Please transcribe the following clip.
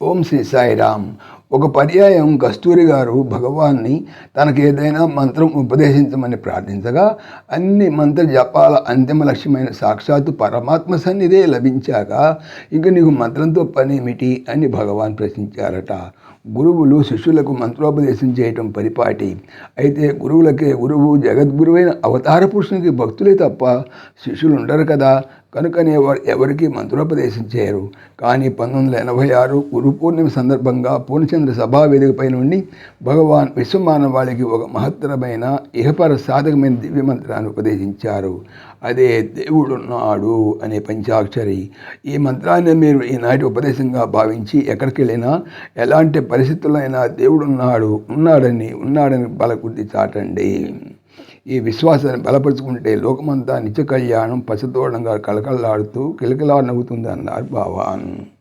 ఓం శ్రీ సాయిరామ్ ఒక పర్యాయం కస్తూరి గారు భగవాన్ని తనకు ఏదైనా మంత్రం ఉపదేశించమని ప్రార్థించగా అన్ని మంత్ర జపాల అంతిమ లక్ష్యమైన సాక్షాత్తు పరమాత్మ సన్నిధే లభించాక ఇంక నీకు మంత్రంతో పనేమిటి? అని భగవాన్ ప్రశ్నించారట. గురువులు శిష్యులకు మంత్రోపదేశం చేయటం పరిపాటి. అయితే గురువులకే గురువు జగద్గురువైన అవతార పురుషునికి భక్తులే తప్ప శిష్యులు ఉండరు కదా. కనుకనే వారు ఎవరికి మంత్రోపదేశం చేయరు. కానీ పంతొమ్మిది వందల ఎనభై ఆరు గురు పూర్ణిమ సందర్భంగా పూర్ణచంద్ర సభా వేదికపై నుండి భగవాన్ విశ్వమానవాళికి ఒక మహత్తరమైన ఇహపర సాధకమైన దివ్య మంత్రాన్ని ఉపదేశించారు. అదే దేవుడున్నాడు అనే పంచాక్షరి. ఈ మంత్రాన్ని మీరు ఈనాటి ఉపదేశంగా భావించి ఎక్కడికి వెళ్ళినా ఎలాంటి పరిస్థితుల్లో అయినా దేవుడున్నాడు ఉన్నాడని ఉన్నాడని బలకుర్తి చాటండి. ఈ విశ్వాసాన్ని బలపరుచుకుంటే లోకమంతా నిత్య కళ్యాణం పసితోడంగా కలకల్లాడుతూ కిలకిలా నవ్వుతుంది అన్నారు బావాన్